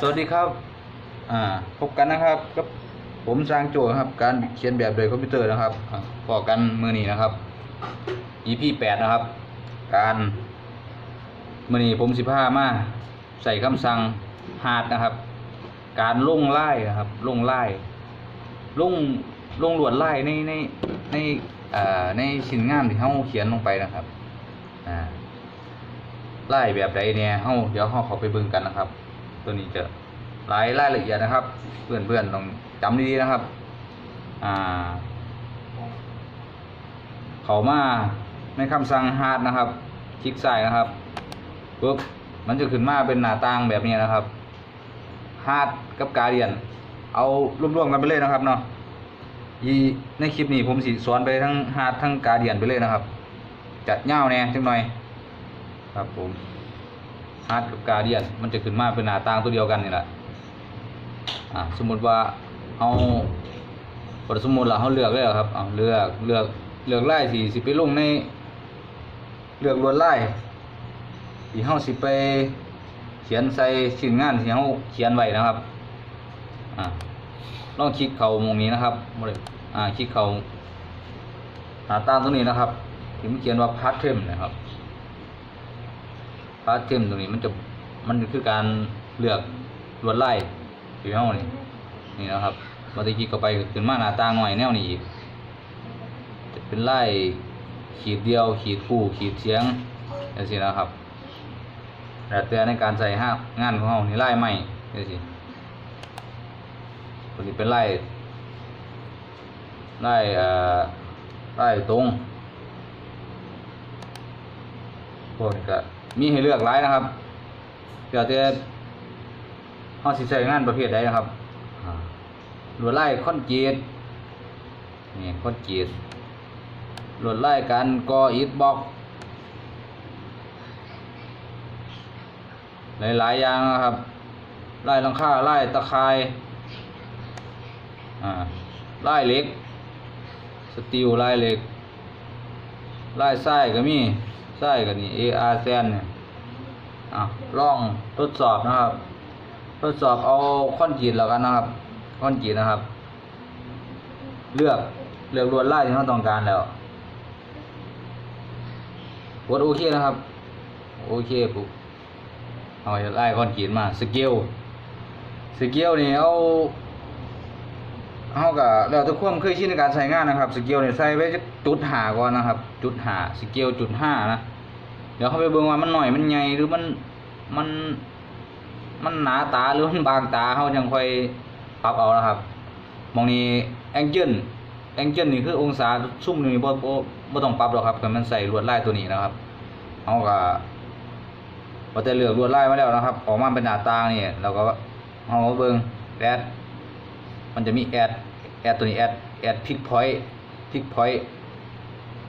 สวัสดีครับ อ่า พบกันนะครับกับผมสร้างโจครับ การเขียนแบบโดยคอมพิวเตอร์นะครับพอกันมือนี้นะครับ EP แปดนะครับ การมือนี้ผมสิบห้ามาใส่คำสั่งหาดนะครับ การลงไล่นะครับ ลงไล่ลงลงลวดไล่ในในในอ่าในชิ้นงานที่เขาเขียนลงไปนะครับ อ่าไล่แบบใดเนี่ยเฮาเดี๋ยวเฮาขาไปเบิ่งกันนะครับ ตัวนี้จะหลายรายละเอียดนะครับเพื่อนเพื่อนๆต้องจำดีๆนะครับ อ่า เขามาในคำสั่งฮาร์ดนะครับ คลิกซ้ายนะครับปุ๊บมันจะขึ้นมาเป็นหน้าต่างแบบนี้นะครับฮาร์ดกับการเดียน เอารวมๆกันไปเลยนะครับเนาะอีในคลิปนี้ผมสิสอนไปทั้งฮาร์ดทั้งการเดียนไปเลยนะครับ จัดเง่าแน่จังหน่อย ครับผม ฮาร์ดกับการเดียนมันจะขึ้นมาเป็นหน้าต่างตัวเดียวกันนี่แหละอ่าสมมุติว่าเอาพอสมมุติเราเขาเลือกเลยครับเอาเลือกเลือกเลือกไล่ที่สิไปลงในเลือกลวดไล่ที่เฮาสิไปเขียนใส่ชิ้นงานที่เฮาเขียนไว้นะครับอ่าลองคลิกเข้ามุมนี้นะครับอ่าคลิกเข้าหน้าต่างตรงนี้นะครับที่มันเขียนว่าพาร์ทเทมนะครับ พาร์ทเทมตรงนี้มันจะมันคือการเลือกลวดลายที่เฮานี่นี่นะครับบัดนี้กเข้าไปขึ้นมาหน้าตางหน่อยแนวนี้อีกจะเป็นไล่ขีดเดียว ขีดคู่ ขีดเสียงจังซี่นะครับแต่แต่ในการใส่ห้างานของเรานี่ไล่ใหม่จังซี่ตัวนี้เป็นไล่ไล่เอ่อไล่ตรงพวกนี้ก็ มีให้เลือกหลายนะครับเดี๋ยวแต่เฮาสิใช้งานประเภทใดนะครับลวดลายคอนกรีตนี่คอนกรีตลวดไล่กันก่ออิฐบล็อกหลายๆอย่างนะครับไล่หลังค่าไล่ตะไคร้อ่าไล่เหล็ก สตีลไล่เหล็กไล่ไส้ก็มี ส้ก็นี่ AR แซนเนี่ยอะลองทดสอบนะครับ ทดสอบเอาคอนกรีตแล้วกันนะครับคอนกรีตนะครับ เลือกเลือกลวดไล่ที่เราต้องการแล้วกดโอเคนะครับโอเคปุ๊บเอาไล่คอนกรีตมาสเกลสเกลนี่เอาเอากับเราทุกความเคยชินในการใช้งานนะครับ สเกลเนี่ยใส่ไว้จุดหาก่อนนะครับ จุดหาสเกลจุดห้านะ เดี๋ยวเขาไปเบิ่งว่ามันหน่อยมันใหญ่หรือมันมันมันหนาตาหรือมันบางตาเขายังค่อยปรับเอานะครับมองนี้แองเจิลแองเจิลนี่คือองศาซุ่มนี่บ่บ่บ่ต้องปรับหรอกครับแต่มันใส่ลวดลายตัวนี้นะครับเอาก็พอแต่เลือกลวดลายมาแล้วนะครับ ออกมาเป็นหน้าตางนี่เราก็เอามาเบิ่งแอดมันจะมีแอดแอดตัวนี้แอดแอดพิกพอยต์พิกพอยต์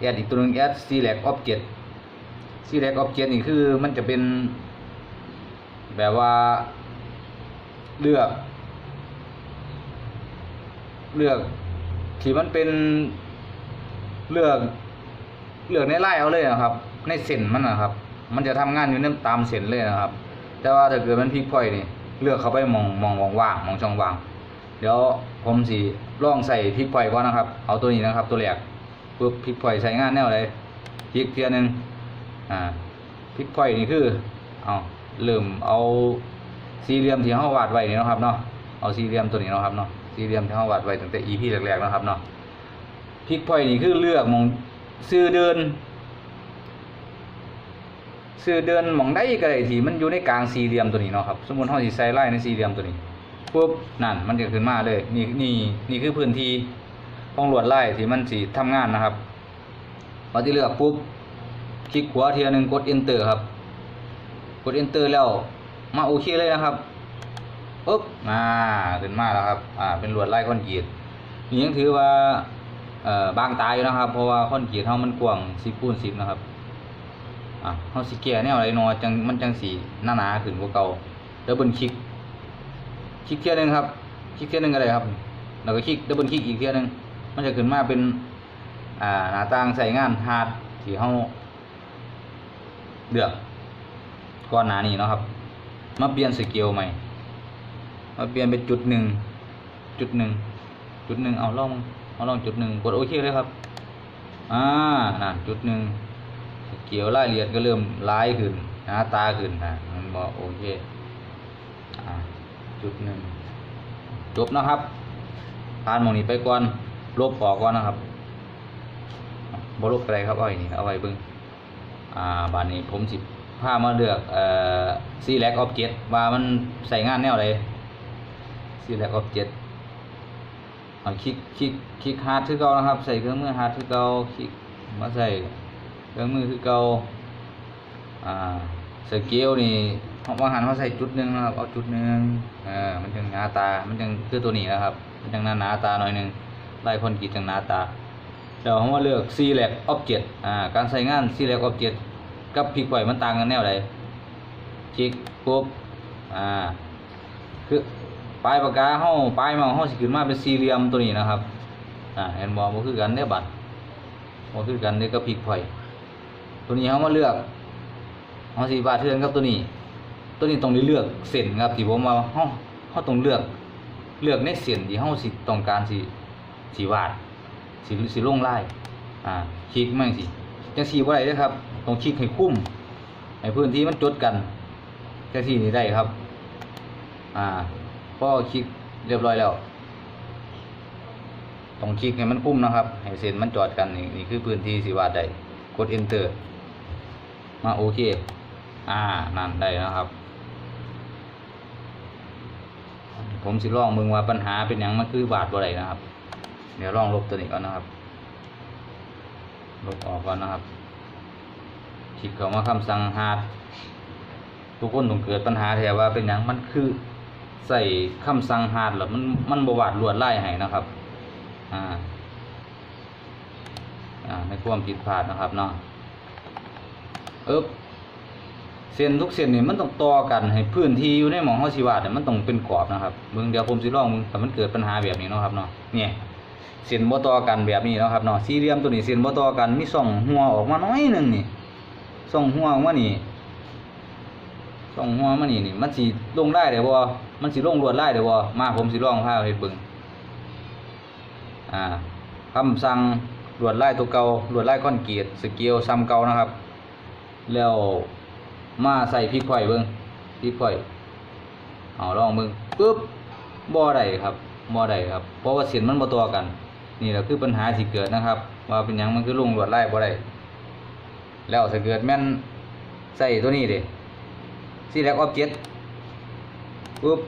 แอดอีกตัวหนึงแอด select object select object นี่คือมันจะเป็นแบบว่าเลือก เลือกที่มันเป็นเลือกเลือกในไล่เอาเลยนะครับ ในเส้นมันนะครับ มันจะทำงานอยู่ในตามเส้นเลยนะครับ แต่ว่าถ้าเกิดมันพลิกพอยนี่เลือกเข้าไปมองมองว่างมองช่องว่าง เดี๋ยวผมสิลองใส่พลิกพอยก่อนนะครับ เอาตัวนี้นะครับ ตัวแรกปุ๊บพลิกพอยใช้งานแนวอะไรพลิกเทียหนึ่ง อ่าพิกพอยนี่คือเอาเริ่มเอาสี่เหลี่ยมที่เฮาวาดไว้นี่นะครับเนาะเอาสี่เหลี่ยมตัวนี้นะครับเนาะสี่เหลี่ยมที่เฮาวาดไว้ตั้งแต่ EP แรกๆนะครับเนาะพิกพอยนี่คือเลือกมองซื้อเดินซื้อเดินมองได้ก็ได้ที่มันอยู่ในกลางสี่เหลี่ยมตัวนี้เนาะครับสมมติเฮาสิใส่ไล่ในสี่เหลี่ยมตัวนี้ปุ๊บนั่นมันจะขึ้นมาเลยนี่นี่นี่คือพื้นที่ของลวดไล่ที่มันสิทำงานนะครับพอที่เลือกปุ๊บ คลิกขวาเทียหนึ่งกด enter ครับ กด enter แล้วมาโอเคเลยนะครับปุ๊บอ่าขึ้นมาแล้วครับอ่าเป็นลวดไล่คอนกรีตนี่ยังถือว่าเอ่อบางตายอยู่นะครับ เพราะว่าคอนกรีตเฮามันกว้าง10คูณ10นะครับอะเฮาสิแก้แนวไหนเนอจังมันจังสีหนาหนาขึ้นกว่าเก่าดับเบิลคลิกคลิกเทียหนึ่งครับคลิกเทียหนึ่งก็ได้ครับแล้วก็คลิกดับเบิลคลิกอีกเทียหนึ่งมันจะขึ้นมาเป็นอ่าหน้าต่างใส่งานฮาร์ดที่เฮา เลือกก่อนหนานี้เนาะครับ มาเปลี่ยนสเกลใหม่ มาเปลี่ยนเป็นจุดหนึ่งจุดหนึ่งจุดหนึ่งเอาลองเอาลองจุดหนึ่งกดโอเคเลยครับอ่านั่นจุดหนึ่งเกี่ยวรายละเอียดก็เริ่มร้ายขึ้นหน้าตาขึ้นนะมันบอกโอเคอ่าจุดหนึ่งจบนะครับผ่านมองนี้ไปก่อนลบออกก่อนนะครับบลบอะไรครับอาไว้นี่เอาไว้เบิ่ง อ่าบานนี้ผมสิพามาเลือกเอ่อ select object ว่ามันใส่งานแนวใด select object เอาคลิกคลิกคลิกฮาร์ดคือเก่านะครับ ใส่เครื่องมือฮาร์ดคือเก่าคลิกมาใส่เครื่องมือคือเก่าอ่าสเกลนี่ของบางหันเขาใส่จุดหนึ่งนะครับเอาจุดหนึ่งเออมันจังหน้าตา มันจังคือตัวนี้นะครับ มันจังหน้าหนาตาหน่อยหนึ่งไล่คนกีดจังหน้าตา เดี๋ยวเขามาเลือก select object อ่าการใส่งาน select object กับพลิกไหวมันต่างกันแนวใดคลิกปุ๊บอ่าคือปลายปากกาเฮาปลายมาส์เฮาสิขึ้นมาเป็นสี่เหลี่ยมตัวนี้นะครับอ่าเห็นบ่บ่คือกันเด้อบัดบ่คือกันเด้อกับพลิกไฟตัวนี้เฮามาเลือกเฮาสิวาดเทือนกับตัวนี้ ตัวนี้ต้องได้เลือกเส้นครับที่ผมว่าเฮาเฮาต้องเลือกเลือกในเส้นที่เฮาสิต้องการสิสิวาด สิสิลงไลายอ่าคลิกมาจังซี่จังซี่บ่ได้เด้อครับต้องคลิกให้คุ้มให้พื้นที่มันจดกันจังซี่นี่ได้ครับ อ่าพอคลิกเรียบร้อยแล้วต้องคลิกให้มันคุ้มนะครับให้เส้นมันจอดกันนี่นี่คือพื้นที่สิวาดได้กด enter มาโอเค อ่า นั่นได้นะครับ ผมสิลองมึงว่าปัญหาเป็นหยังมันคือบาดบ่ได้นะครับ เดี๋ยวลองลบตัวนี้ก่อนนะครับ ลบออกก่อนนะครับคลิกเข้ามาคำสั่งหาดทุกคนต้องเกิดปัญหาแถวว่าเป็นหยังมันคือใส่คำสั่งหาดหรือมันมันบวาดลวดไล่ให้นะครับ อ่า อ่าในความผิดพลาดนะครับเนาะเอ๊บเส้นทุกเส้นนี่มันต้องต่อกันให้พื้นที่อยู่ในหมองเฮาสิวาดเนี่ยมันต้องเป็นกรอบนะครับเบิ่งเดี๋ยวผมสิลองมึงแต่มันเกิดปัญหาแบบนี้เนาะครับเนาะเนี่ย เส้นบ่ต่อกันแบบนี้นะครับเนาะสี่เหลี่ยมตัวนี้เส้นบ่ต่อกันมีช่องหัวออกมาน้อยหนึ่งนี่ช่องหัวออกมานี่ช่องหัวมานี่นี่มันสิลงได้เด้บ่มันสิลงลวดลายเด้บ่มาผมสิลองพาเฮ็ดเบิ่งอ่าคำสั่งลวดลายตัวเก่าลวดลายคอนกรีตสเกลซ้ำเก่านะครับ แล้วมาใส่พริกไข่เบิ้งพริกไข่เอาลองเบิ้งปึ๊บบ่ได้ครับบ่ได้ครับ เพราะว่าเส้นมันบ่ตัวกัน นี่แหละคือปัญหาที่เกิดนะครับ ว่าเป็นหยังมันคือลงลวดลายบ่ได้แล้วถ้าเกิดแม่นใส่ตัวนี้เด้ซีแลกออบเจกต์ปึ๊บ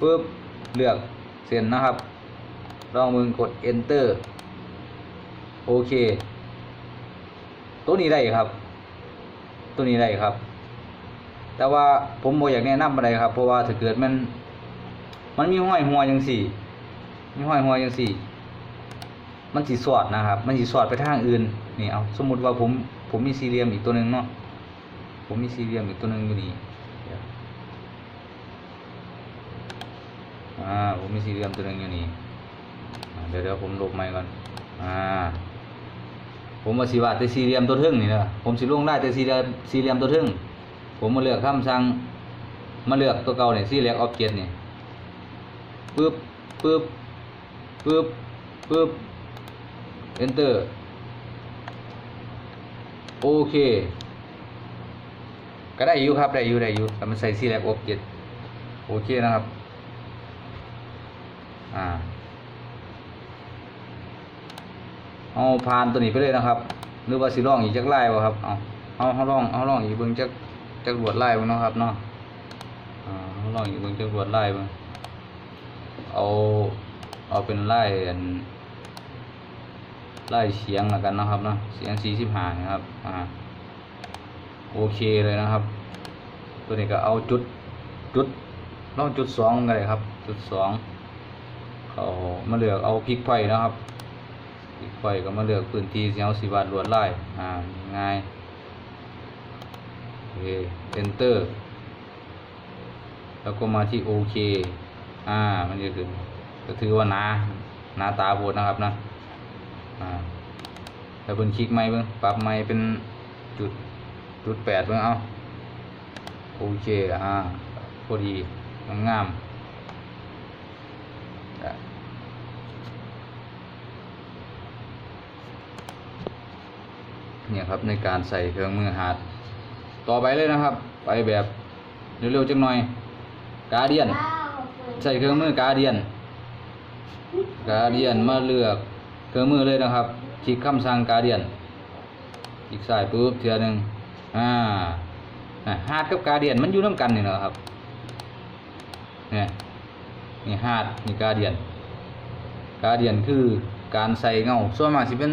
ปึ๊บเลือกเส้นนะครับลองมึงกด enter โอเค ตัวนี้ได้ครับ ตัวนี้ได้ครับ แต่ว่าผมบ่อยากแนะนำอะไรครับ เพราะว่าถ้าเกิดมัน มันมีห้อยหัวจังสี่ มีห้อยหัวจังสี่ มันสิสอดนะครับ มันสิสอดไปทางอื่นนี่เอาสมมุติว่าผมผมมีสี่เหลี่ยมอีกตัวหนึ่งเนาะผมมีสี่เหลี่ยมอีกตัวหนึ่งอยู่นี่อ่าผมมีสี่เหลี่ยมตัวหนึ่งอยู่นี่เดี๋ยวเดี๋ยวผมลบใหม่ก่อนอ่าผมมาสีวาดแต่สี่เหลี่ยมตัวทึ่งนี่นะผมสิลงได้แต่สี่เหลี่ยมสี่เหลี่ยมตัวทึ่งผมมาเลือกคำสั่งมาเลือกตัวเก่าเนี่ยสี่เหลี่ยมออบเจกต์นี่ปึ๊บปึ๊บปึ๊บปึ๊บ enter โอเค ก็ได้อยู่ครับ ได้อยู่ได้อยู่แต่มันใส่สี่เหลี่ยมอบเจกต์โอเคนะครับ อ่าเอาผ่านตัวนี้ไปเลยนะครับหรือว่าสิลองอีกจักไล่บ่ครับเอาเอาเอาลองเอาลองอีกเบิ่งจักจักรวดไล่เบิ่งเนาะครับเนาะอ่าเอาลองอีกเบิ่งจักรวดไล่เบิ่งเอาเอาเป็นไล่อัน ไล่เสียงแล้วกันนะครับเนาะเสียง45นะครับอ่าโอเคเลยนะครับ ตัวนี้ก็เอาจุดจุดลองจุดสองกันเลยครับ จุดสองเขามาเลือกเอาพริกไผ่นะครับอีกไฟก็มาเลือกพื้นที่สีเอาสีวาดลวดไลายอ่าง่ายโอเค enter แล้วก็มาที่โอเคอ่ามันจะถึงก็ถือว่าหนาหนาตาโพดนะครับนะ อ่าแล้วเพิ่นคลิกไม้เบิ่งปรับไม้เป็นจุดจุดแปดเบิ่งเอาโอเคอ่าพอดีงามๆก็เนี่ยครับในการใส่เครื่องมือหาด ต่อไปเลยนะครับ ไปแบบเร็วๆจังหน่อยกาเดียน ใส่เครื่องมือกาเดียนกาเดียนมาเลือกเค รื่องมือเลยนะครับคลิกคำสั่งกาเดียนคลิกซ้ายปุ๊บเทียหนึ่งอ่าฮาร์ดกับกาเดียนมันอยู่น้ำกันนี่นะครับเนี่ยนี่ฮาร์ดนี่กาเดียนกาเดียนคือการใส่เงาส่วนมากสิเป็น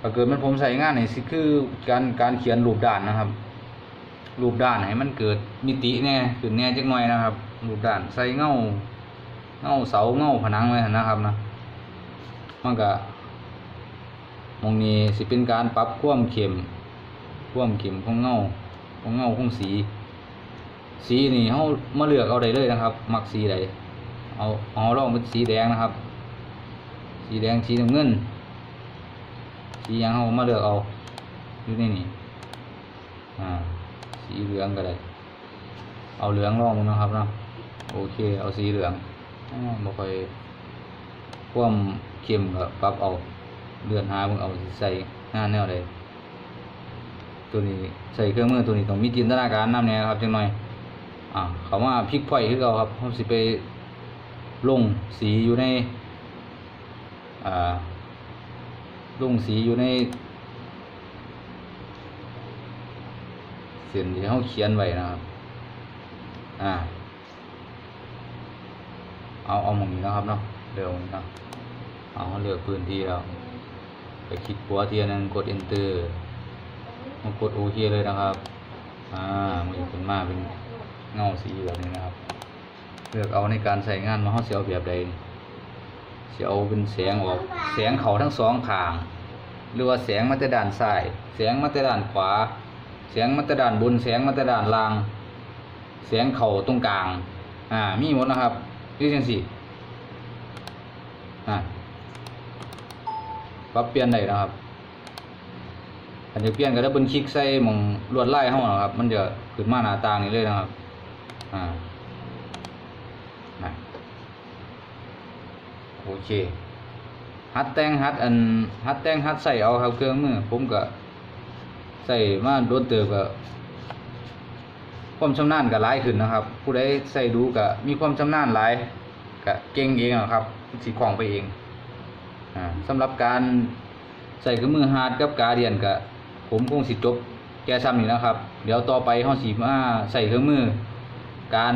ถ้าเกิดมันผมใส่งานนี่สิคือการการเขียนรูปด้านนะครับ รูปด้านให้มันเกิดมิติแน่ขึ้นแน่จักหน่อยนะครับ รูปด้านใส่เงาเงาเสาเงาผนังไว้นะครับนะ มันก็มองนี้สิเป็นการปรับความเข้มความเข้มของเงาของเงาของสี สีนี่เฮามาเลือกเอาได้เลยนะครับ มักสีใดเอาเอาลองเป็นสีแดงนะครับ สีแดงสีน้ำเงินสียังเฮามาเลือกเอาอยู่ในนี่อ่าสีเหลืองก็ได้ เอาเหลืองลองมึงนะครับเนาะโอเค เอาสีเหลืองอ่าบ่ค่อยความ เข้มก็ปรับเอาเดือนหามึงเอาใส่งานแนวใดตัวนี้ใส่เครื่องมือตัวนี้ต้องมีจินตนาการนำแน่ครับจังหน่อยอ่าเขามาพลิกไฟคือเก่าครับผมสิไปลงสีอยู่ในอ่าลงสีอยู่ในเส้นที่เขาเขียนไว้นะครับอ่าเอาเอาหมองนี้นะครับเนาะเดี๋ยวนะ เอาเลือกพื้นที่แล้วไปคลิกหัวเทียหนึงกด enter มากดโอเคเลยนะครับ อ่ามันจะขึ้นมาเป็นเงาสีแบบนี้นะครับ เลือกเอาในการใส่งานมาเขาเสียเอาแบบใดเสียเอาเป็นแสงออก แสงเขาทั้งสองขาง หรือว่าแสงมาแต่ด้านซ้าย แสงมาแต่ด้านขวา แสงมาแต่ด้านบน แสงมาแต่ด้านล่าง แสงเข่าตรงกลาง อ่า มีหมดนะครับคือจังสี่อ่า ปรับเปลี่ยนได้นะครับอันจะเปลี่ยนก็ได้บนคลิกใส่มองลวดลายเข้านะครับ มันจะขึ้นมาหน้าต่างนี้เลยนะครับ อ่าโอเคฮัดแต่งฮัดอันฮัดแต่งฮัดใส่เอาครับเครื่องมือผมก็ใส่มาโดนเติบก็ความชำนาญก็หลายขึ้นนะครับ ผู้ใดใส่ดูก็มีความชำนาญหลายก็เก่งเองอะครับสีของไปเอง สำหรับการใส่เครื่องมือฮาร์ดกับกาเดียนก็ผมคงสิจบแค่ซ้ำนี้นะครับ เดี๋ยวต่อไปเฮาสิมาใส่เครื่องมือ การ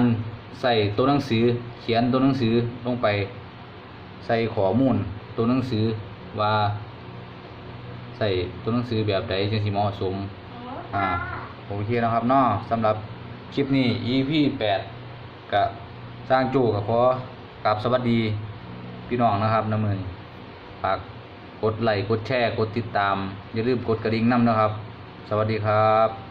ใส่ตัวหนังสือเขียนตัวหนังสือลงไป ใส่ข้อมูลตัวหนังสือว่า ใส่ตัวหนังสือแบบใดจึงสิเหมาะสมอ่าโอเคนะครับเนาะสำหรับคลิปนี้ EP 8กับสร้างจูกับขอกราบสวัสดีพี่น้องนะครับน้ำมือนี้ ฝากกดไลค์กดแชร์กดติดตาม อย่าลืมกดกระดิ่งน้ำนะครับ สวัสดีครับ